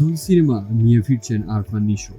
দুই সিনেমা নিয়ে ফিরছেন আরফান নিশো।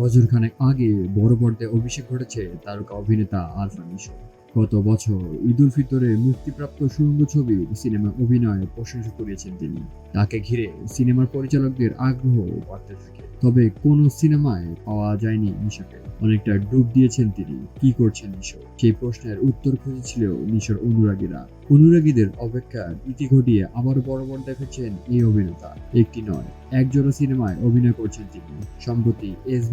বছর খানেক আগে বড় পর্দায় অভিষেক ঘটেছে তারকা অভিনেতা আরফান নিশো। গত বছর ঈদ উল ফিতরে মুক্তিপ্রাপ্ত সুরঙ্গ ছবি সিনেমা অভিনয়ে প্রশংসা করিয়েছেন তিনি। তাকে ঘিরে সিনেমার পরিচালকদের আগ্রহ বাড়তে থাকে। তবে কোন সিনেমায় পাওয়া যায়নি নিশাকে। অনেকটা ডুব দিয়েছেন তিনি। কি করছেন নিশো? সেই প্রশ্নের উত্তর খুঁজেছিল নিশোর অনুরাগীরা অনুরাগীদের অপেক্ষার ইতি ঘটিয়ে আবার বড় পর্দায় ফিরছেন এই অভিনেতা। একটি নয়, একজোড়া সিনেমায় অভিনয় করছেন তিনি। সম্প্রতি এস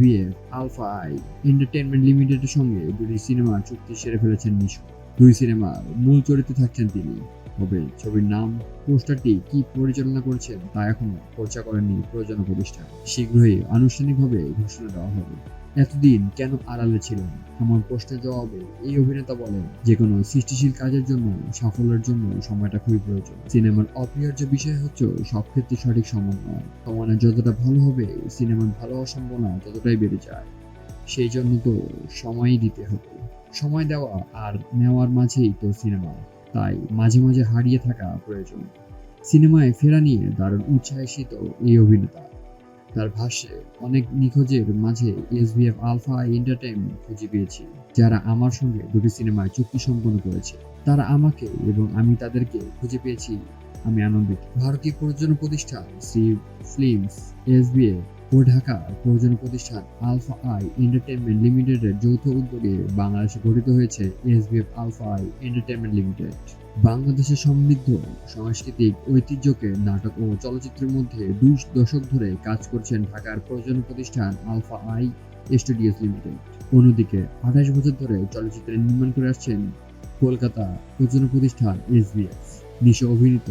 আলফা আই এন্টারটেনমেন্ট লিমিটেডের সঙ্গে দুটি সিনেমার চুক্তি সেরে ফেলেছেন নিশো দুই সিনেমার মূল চরিত্রে থাকছেন তিনি। তবে ছবির নাম, পোস্টারটি কি পরিচালনা করছেন তা এখনও চর্চা করেননি প্রযোজনা প্রতিষ্ঠান। শীঘ্রই আনুষ্ঠানিকভাবে ঘোষণা দেওয়া হবে। এতদিন কেন আড়ালে ছিলেন? আমার প্রশ্নের জবাবে এই অভিনেতা বলেন যে কোনো সৃষ্টিশীল কাজের জন্য, সাফল্যের জন্য সময়টা খুবই প্রয়োজন। সিনেমার অপরিহার্য বিষয় হচ্ছে সব ক্ষেত্রে সঠিক সমন্বয় সমানে যতটা ভালো হবে, সিনেমার ভালো সম্ভাবনা ততটাই বেড়ে যায়। সেই জন্য তো সময়ই দিতে হবে। সময় দেওয়া আর নেওয়ার মাঝেই তো সিনেমা, তাই মাঝে মাঝে হারিয়ে থাকা প্রয়োজন। সিনেমায় ফেরা নিয়ে দারুণ উৎসাহিত এই অভিনেতা। তার ভাষ্যে অনেক নিখোঁজের মাঝে এসবিএফ আলফা এন্টারটেইনমেন্ট খুঁজে পেয়েছি, যারা আমার সঙ্গে দুটি সিনেমায় চুক্তি সম্পন্ন করেছে। তারা আমাকে এবং আমি তাদেরকে খুঁজে পেয়েছি। আমি আনন্দিত। ভারতীয় প্রযোজনা প্রতিষ্ঠান শ্রী ফিল্মস এসবিএফ ও ঢাকা প্রযোজনা প্রতিষ্ঠান আলফা আই এন্টারটেনমেন্ট লিমিটেডের যৌথ উদ্যোগে বাংলাদেশে গঠিত হয়েছে SBF Alpha I entertainment limited. বাংলাদেশের সমৃদ্ধ সাংস্কৃতিক ঐতিহ্যকে নাটক ও চলচ্চিত্রের মধ্যে দুই দশক ধরে কাজ করছেন ঢাকার প্রযোজনা প্রতিষ্ঠান আলফা আই স্টুডিওস লিমিটেড। অন্যদিকে আঠাশ বছর ধরে চলচ্চিত্রে নির্মাণ করে আসছেন কলকাতা প্রযোজনা প্রতিষ্ঠান এসবিএফ। নিশো অভিনীত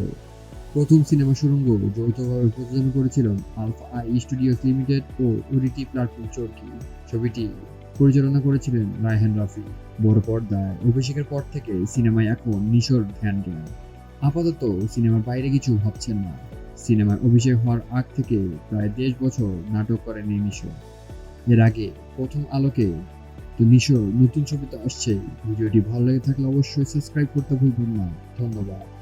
প্রথম সিনেমা সুরঙ্গ যৌথভাবে প্রযোজনা করেছিলেন আলফা আই স্টুডিওস লিমিটেড ও ওডিটি প্ল্যাটফর্ম চরকি। ছবিটি পরিচালনা করেছিলেন রায়হান রাফি। বড় পর্দায় অভিষেকের পর থেকে সিনেমায় এখন নিশোর ধ্যান জ্ঞান আপাতত সিনেমার বাইরে কিছু ভাবছেন না। সিনেমায় অভিষেক হওয়ার আগ থেকে প্রায় দেড় বছর নাটক করেন এই এর আগে প্রথম আলোকে তো নিশোর নতুন ছবিতে আসছে। ভিডিওটি ভালো লেগে থাকলে অবশ্যই সাবস্ক্রাইব করতে ভুলবেন না। ধন্যবাদ।